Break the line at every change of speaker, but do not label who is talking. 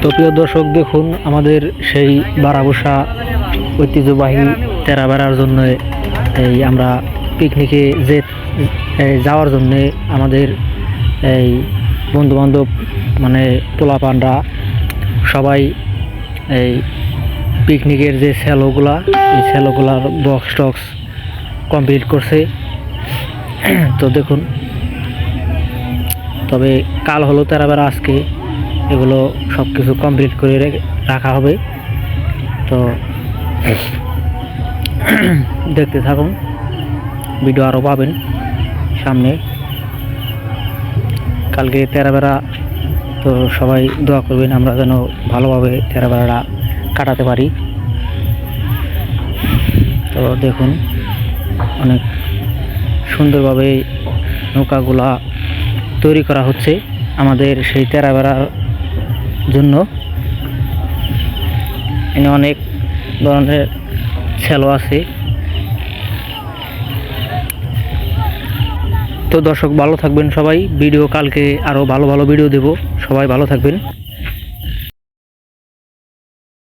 তো প্রিয় দর্শক, দেখুন আমাদের সেই বারাবসা ঐতিহ্যবাহী তেরা বেড়ার জন্য এই আমরা পিকনিকে যে যাওয়ার জন্যে আমাদের এই বন্ধু বান্ধব মানে পোলাপানরা সবাই এই পিকনিকের যে স্যালোগুলা এই স্যালোগুলার বক্স টক্স কমপ্লিট করছে। তো দেখুন, তবে কাল হলো তেরা বেড়া আজকে। এগুলো সব কিছু কমপ্লিট করে রাখা হবে। তো দেখতে থাকুন। ভিডিও আরও পাবেন সামনে। কালকে তেরা বেড়া তো সবাই দোয়া করবেন আমরা যেন ভালোভাবে তেরা বেড়াটা কাটাতে পারি। তো দেখুন, অনেক সুন্দরভাবে নৌকাগুলা তৈরি করা হচ্ছে। আমাদের সেই তেরা বেড়ার জন্য। এখানে অনেক ধরনের ছেলো আছে। তো দর্শক, ভালো থাকবেন সবাই। ভিডিও কালকে আরও ভালো ভালো ভিডিও দেব। সবাই ভালো থাকবেন।